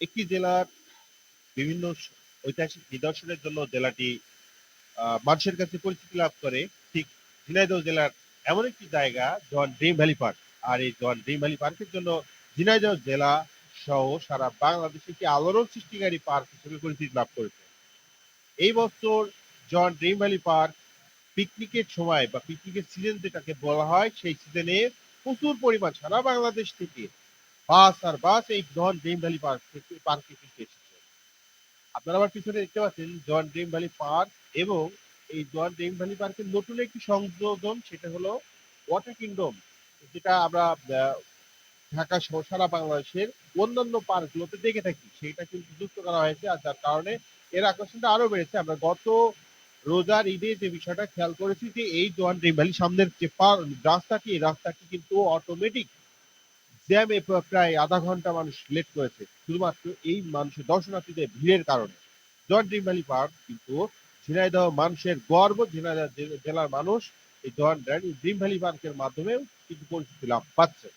একটি জেলার বিভিন্ন ঐতিহাসিক নিদর্শনের জন্য জেলাটি মানুষের কাছে পরিচিতি লাভ করে। ঠিক ঝিনাইদহ জেলার এমন একটি জায়গা জন ড্রিম ভ্যালি পার্ক আর এই জন ড্রিম ভ্যালি পার্কের জন্য ঝিনাইদহ জেলা সহ সারা বাংলাদেশে একটি আলোড়ন সৃষ্টিকারী পার্ক হিসেবে পরিচিতি লাভ করেছে। এই বছর জন ড্রিম ভ্যালি পার্ক পিকনিকের সময় বা পিকনিকের সিজন যেটাকে বলা হয়, সেই সিজনে প্রচুর পরিমাণ সারা বাংলাদেশ থেকে বাস আর বাস এই জন ড্রিম ভ্যালি পার্ক পার্কে কিন্তু এসেছে। আপনারা আবার পিছনে দেখতে পাচ্ছেন জন ড্রিম ভ্যালি পার্ক এবং এই জন ড্রিম ভ্যালি পার্কের নতুন একটি সংযোজন, সেটা হলো ওয়াটার কিংডম যেটা আমরা ঢাকা সহ সারা বাংলাদেশের অন্যান্য পার্কগুলোতে দেখে থাকি। সেটা কিন্তু যুক্ত করা হয়েছে আর যার কারণে এর আকর্ষণটা আরও বেড়েছে। আমরা গত রোজার ঈদে যে বিষয়টা খেয়াল করেছি যে এই জোয়ান ড্রিম ভ্যালি সামনের যে রাস্তাটি, এই রাস্তাটি কিন্তু অটোমেটিক প্র- প্রায় আধা ঘণ্টা মানুষ লেট করেছে। শুধুমাত্র এই মানুষের দর্শনার্থীদের ভিড়ের কারণে। জয়েন্ট ড্রিম ভ্যালি পার্ক কিন্তু ঝিনাইদহ মানুষের গর্ব, ঝিনাইদহ জেলার মানুষ এই জয়েন্ট ড্রিম ভ্যালি পার্কের মাধ্যমেও কিন্তু পরিচিতি লাভ পাচ্ছে।